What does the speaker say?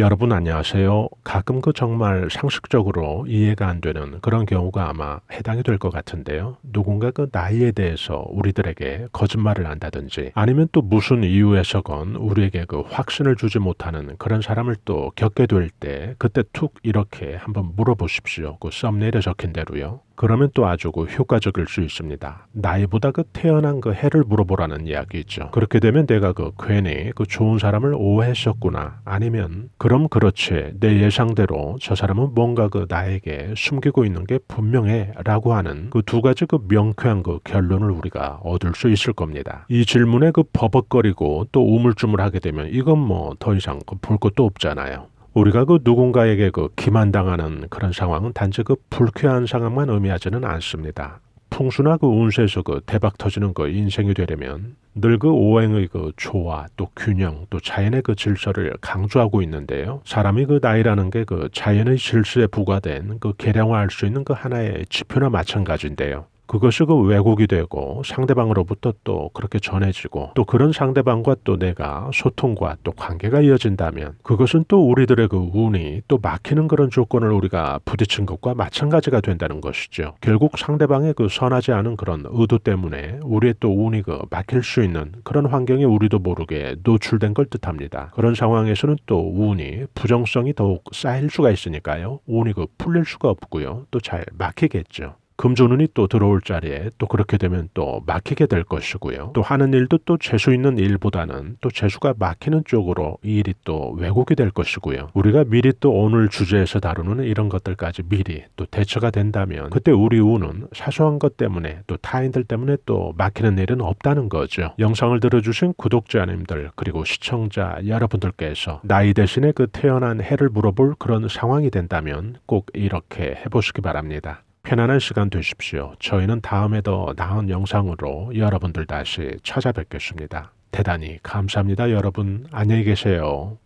여러분 안녕하세요. 가끔 그 정말 상식적으로 이해가 안 되는 그런 경우가 아마 해당이 될 것 같은데요. 누군가 그 나이에 대해서 우리들에게 거짓말을 한다든지 아니면 또 무슨 이유에서건 우리에게 그 확신을 주지 못하는 그런 사람을 또 겪게 될 때 그때 툭 이렇게 한번 물어보십시오. 그 썸네일에 적힌 대로요. 그러면 또 아주 그 효과적일 수 있습니다. 나이보다 그 태어난 그 해를 물어보라는 이야기죠. 그렇게 되면 내가 그 괜히 그 좋은 사람을 오해했었구나. 아니면 그럼 그렇지. 내 예상대로 저 사람은 뭔가 그 나에게 숨기고 있는 게 분명해. 라고 하는 그 두 가지 그 명쾌한 그 결론을 우리가 얻을 수 있을 겁니다. 이 질문에 그 버벅거리고 또 우물쭈물하게 되면 이건 뭐 더 이상 그 볼 것도 없잖아요. 우리가 그 누군가에게 그 기만당하는 그런 상황은 단지 그 불쾌한 상황만 의미하지는 않습니다. 풍수나 그 운세에서 그 대박 터지는 그 인생이 되려면 늘 그 오행의 그 조화 또 균형 또 자연의 그 질서를 강조하고 있는데요. 사람이 그 나이라는 게 그 자연의 질서에 부과된 그 계량화할 수 있는 그 하나의 지표나 마찬가지인데요. 그것이 그 왜곡이 되고 상대방으로부터 또 그렇게 전해지고 또 그런 상대방과 또 내가 소통과 또 관계가 이어진다면 그것은 또 우리들의 그 운이 또 막히는 그런 조건을 우리가 부딪힌 것과 마찬가지가 된다는 것이죠. 결국 상대방의 그 선하지 않은 그런 의도 때문에 우리의 또 운이 그 막힐 수 있는 그런 환경에 우리도 모르게 노출된 걸 뜻합니다. 그런 상황에서는 또 운이 부정성이 더욱 쌓일 수가 있으니까요. 운이 그 풀릴 수가 없고요. 또 잘 막히겠죠. 금조눈이 또 들어올 자리에 또 그렇게 되면 또 막히게 될 것이고요. 또 하는 일도 또 재수 있는 일보다는 또 재수가 막히는 쪽으로 이 일이 또 왜곡이 될 것이고요. 우리가 미리 또 오늘 주제에서 다루는 이런 것들까지 미리 또 대처가 된다면 그때 우리 운은 사소한 것 때문에 또 타인들 때문에 또 막히는 일은 없다는 거죠. 영상을 들어주신 구독자님들 그리고 시청자 여러분들께서 나이 대신에 그 태어난 해를 물어볼 그런 상황이 된다면 꼭 이렇게 해보시기 바랍니다. 편안한 시간 되십시오. 저희는 다음에 더 나은 영상으로 여러분들 다시 찾아뵙겠습니다. 대단히 감사합니다. 여러분 안녕히 계세요.